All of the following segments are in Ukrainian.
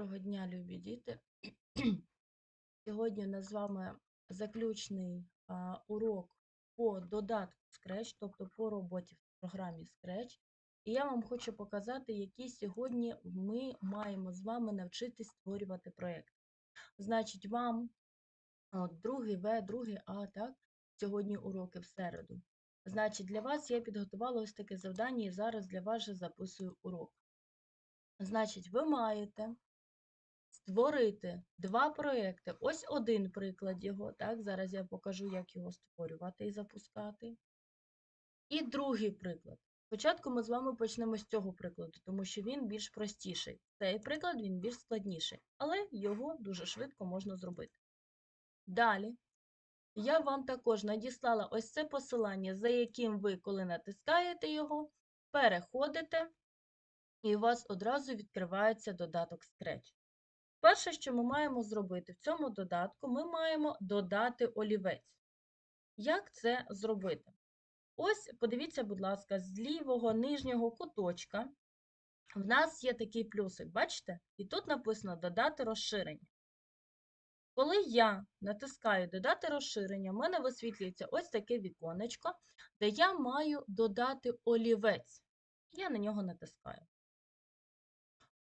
Доброго дня, любі діти. Сьогодні у нас з вами заключний урок по додатку Scratch, тобто по роботі в програмі Scratch. І я вам хочу показати, які сьогодні ми маємо з вами навчитись створювати проєкт. Значить, вам другий В, другий А, так? Сьогодні уроки в середу. Значить, для вас я підготувала ось таке завдання і зараз для вас же записую урок. Значить, ви маєте створити два проекти. Ось один приклад його. Так, зараз я покажу, як його створювати і запускати. І другий приклад. Спочатку ми з вами почнемо з цього прикладу, тому що він більш простіший. Цей приклад він більш складніший, але його дуже швидко можна зробити. Далі я вам також надіслала ось це посилання, за яким ви, коли натискаєте його, переходите, і у вас одразу відкривається додаток Scratch. Перше, що ми маємо зробити в цьому додатку, ми маємо додати олівець. Як це зробити? Ось, подивіться, будь ласка, з лівого нижнього куточка в нас є такий плюсик, бачите? І тут написано Додати розширення. Коли я натискаю Додати розширення, в мене висвітлюється ось таке віконечко, де я маю додати олівець. Я на нього натискаю.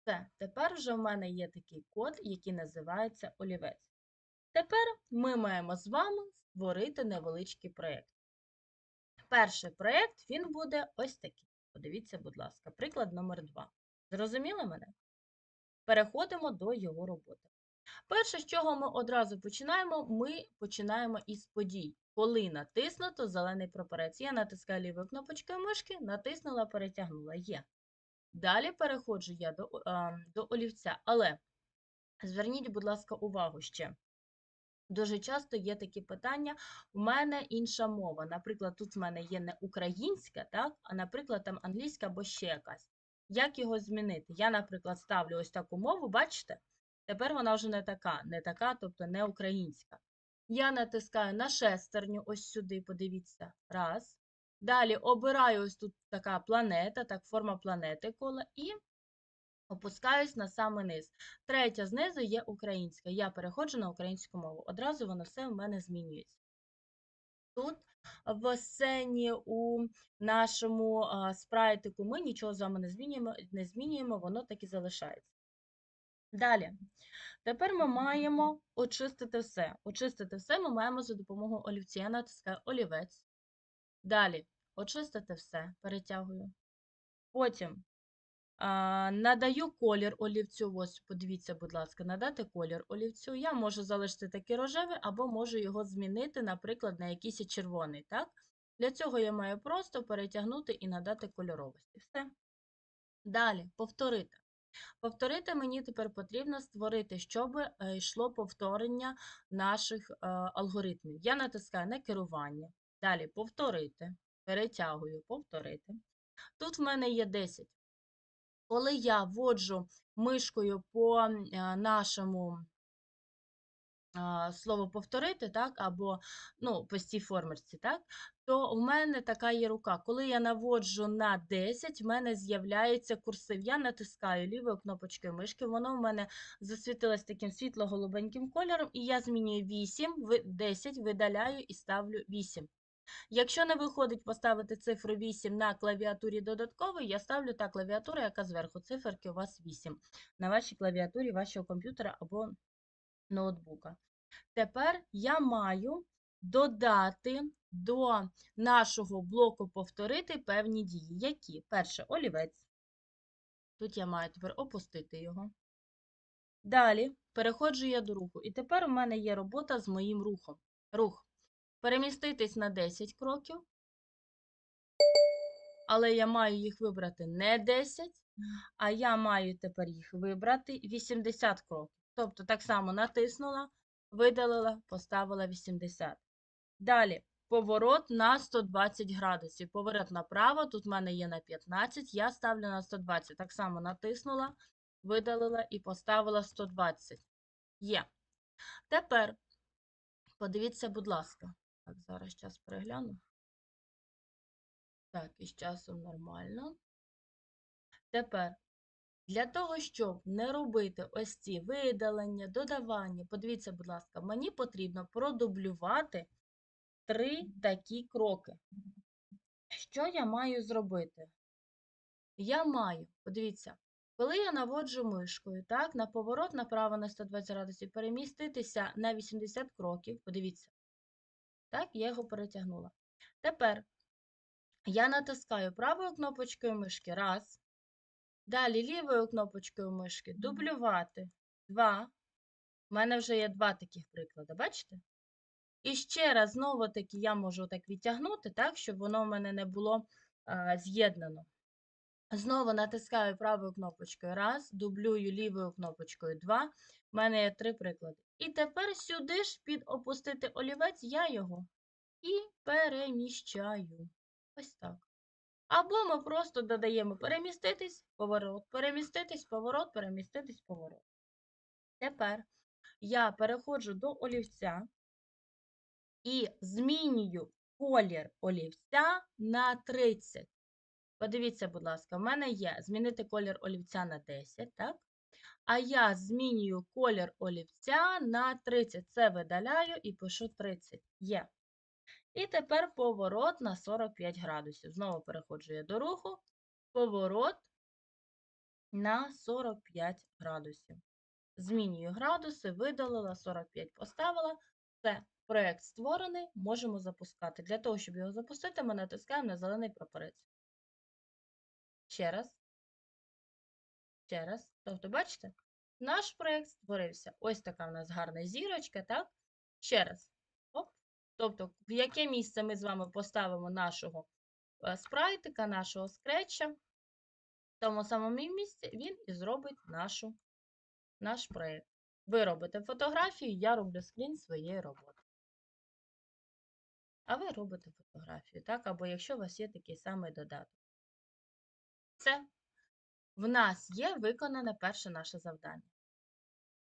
Все, тепер вже в мене є такий код, який називається олівець. Тепер ми маємо з вами створити невеличкий проєкт. Перший проєкт він буде ось такий. Подивіться, будь ласка, приклад номер 2. Зрозуміли мене? Переходимо до його роботи. Перше, з чого ми одразу починаємо, ми починаємо із подій. Коли натиснуто зелений прапорець. Я натискаю лівою кнопочкою мишки, натиснула, перетягнула. Є. Далі переходжу я до, а, до олівця. Але зверніть, будь ласка, увагу ще. Дуже часто є такі питання, у мене інша мова. Наприклад, тут в мене є не українська, так, а, наприклад, там англійська або ще якась. Як його змінити? Я, наприклад, ставлю ось таку мову, бачите? Тепер вона вже не така, не така, тобто не українська. Я натискаю на шестерню, ось сюди, подивіться. Раз. Далі обираю ось тут така планета, так, форма планети коло, і опускаюсь на самий низ. Третя знизу є українська. Я переходжу на українську мову. Одразу воно все в мене змінюється. Тут в сцені у нашому спрайтику ми нічого з вами не змінюємо, не змінюємо, воно так і залишається. Далі. Тепер ми маємо очистити все. Очистити все ми маємо за допомогою олівця. Натискаю олівець. Далі очистити все, перетягую. Потім а, надаю колір олівцю. Ось, подивіться, будь ласка, надати колір олівцю. Я можу залишити такий рожевий, або можу його змінити, наприклад, на якийсь червоний. Так? Для цього я маю просто перетягнути і надати кольоровості. Все. Далі, повторити. Повторити мені тепер потрібно створити, щоб е, йшло повторення наших е, алгоритмів. Я натискаю на керування. Далі повторити. Перетягую, повторити. Тут в мене є 10. Коли я вводжу мишкою по е, нашому слово повторити, так, або ну, по цій формерці, так, то в мене така є рука. Коли я наводжу на 10, в мене з'являється курсив. Я натискаю лівою кнопочкою мишки, воно в мене засвітилось таким світло-голубеньким кольором, і я змінюю 8, 10, видаляю і ставлю 8. Якщо не виходить поставити цифру 8 на клавіатурі додаткової, я ставлю та клавіатура, яка зверху циферки у вас 8 на вашій клавіатурі вашого комп'ютера або ноутбука. Тепер я маю додати до нашого блоку повторити певні дії. Які? Перше, олівець. Тут я маю тепер опустити його. Далі переходжу я до руху. І тепер у мене є робота з моїм рухом. Рух. Переміститись на 10 кроків. Але я маю їх вибрати не 10, а я маю тепер їх вибрати 80 кроків. Тобто, так само натиснула, видалила, поставила 80. Далі поворот на 120 градусів. Поворот направо, тут в мене є на 15, я ставлю на 120. Так само натиснула, видалила і поставила 120. Є. Тепер, подивіться, будь ласка. Так, зараз час перегляну. Так, із часом нормально. Тепер Для того, щоб не робити ось ці видалення, додавання, подивіться, будь ласка, мені потрібно продублювати три такі кроки. Що я маю зробити? Я маю, подивіться, коли я наводжу мишкою, так, на поворот направо на 120 градусів, переміститися на 80 кроків, подивіться, так, я його перетягнула. Тепер я натискаю правою кнопочкою мишки, раз. Далі лівою кнопочкою мишки дублювати, два. У мене вже є два таких приклади, бачите? І ще раз, знову таки, я можу так відтягнути, так, щоб воно в мене не було з'єднано. Знову натискаю правою кнопочкою раз, дублюю лівою кнопочкою 2. У мене є три приклади. І тепер сюди ж під опустити олівець я його і переміщаю. Ось так. Або ми просто додаємо переміститись, поворот, переміститись, поворот, переміститись, поворот. Тепер я переходжу до олівця і змінюю колір олівця на 30. Подивіться, будь ласка, в мене є змінити колір олівця на 10, так? А я змінюю колір олівця на 30. Це видаляю і пишу 30. Є. І тепер поворот на 45 градусів. Знову переходжу я до руху. Поворот на 45 градусів. Змінюю градуси, видалила, 45 поставила. Все, проєкт створений, можемо запускати. Для того, щоб його запустити, ми натискаємо на зелений прапорець. Ще раз. Ще раз. Тобто, бачите, наш проєкт створився. Ось така в нас гарна зірочка, так? Ще раз. Оп. Тобто, в яке місце ми з вами поставимо нашого е, спрайтика, нашого скретча, в тому самому місці він і зробить нашу, наш проєкт. Ви робите фотографію, я роблю скрін своєї роботи. А ви робите фотографію, так? Або якщо у вас є такий самий додаток. Все. В нас є виконане перше наше завдання.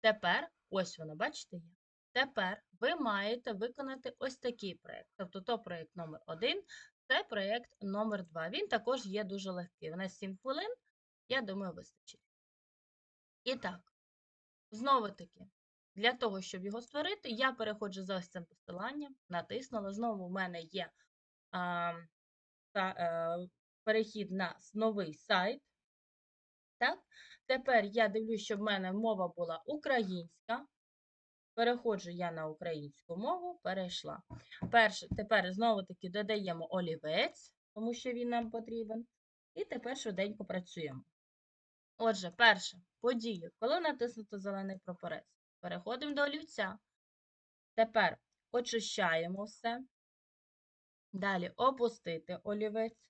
Тепер, ось воно, бачите, є. Тепер ви маєте виконати ось такий проєкт. Тобто, то проєкт номер 1 це проєкт номер 2 Він також є дуже легкий. У нас 7 хвилин, я думаю, вистачить. І так, знову таки, для того, щоб його створити, я переходжу за ось цим посиланням, натиснула. Знову в мене є а, та, а, перехід на новий сайт. Так? Тепер я дивлюсь, щоб в мене мова була українська. Переходжу я на українську мову, перейшла. Перше, тепер знову-таки додаємо олівець, тому що він нам потрібен. І тепер швиденько працюємо. Отже, перше, подія. Коли натиснуто зелений прапорець, переходимо до олівця. Тепер очищаємо все. Далі опустити олівець.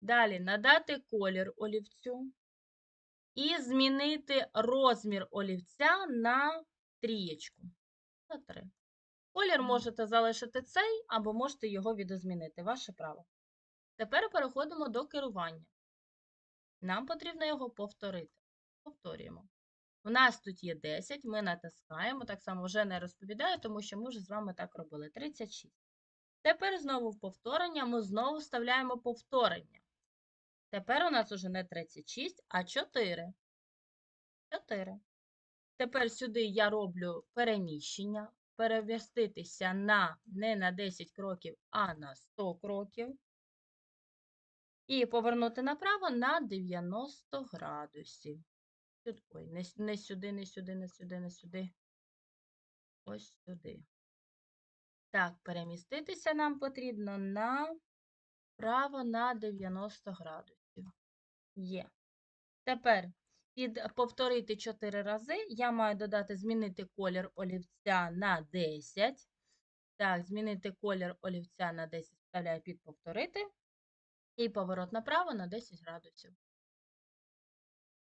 Далі надати колір олівцю. І змінити розмір олівця на трієчку. На 3. Колір можете залишити цей, або можете його відозмінити. Ваше право. Тепер переходимо до керування. Нам потрібно його повторити. Повторюємо. У нас тут є 10, ми натискаємо, так само вже не розповідаю, тому що ми вже з вами так робили. 36. Тепер знову в повторення ми знову вставляємо повторення. Тепер у нас уже не 36, а 4. 4. Тепер сюди я роблю переміщення, переміститися на не на 10 кроків, а на 100 кроків. І повернути направо на 90 градусів. Ой, не, не сюди, не сюди, не сюди, не сюди. Ось сюди. Так, переміститися нам потрібно на право на 90 градусів. Є. Тепер під повторити 4 рази я маю додати змінити колір олівця на 10. Так, змінити колір олівця на 10 вставляю під повторити. І поворот направо на 10 градусів.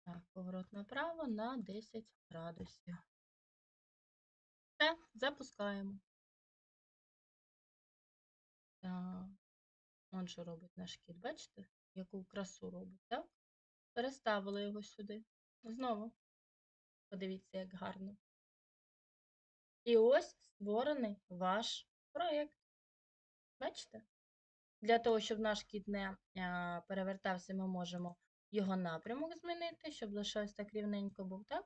Так, поворот направо на 10 градусів. Все, запускаємо. Он що робить наш кіт, бачите, яку красу робить, так? Переставили його сюди. Знову. Подивіться, як гарно. І ось створений ваш проєкт. Бачите? Для того, щоб наш кіт не перевертався, ми можемо його напрямок змінити, щоб лише ось так рівненько був, так?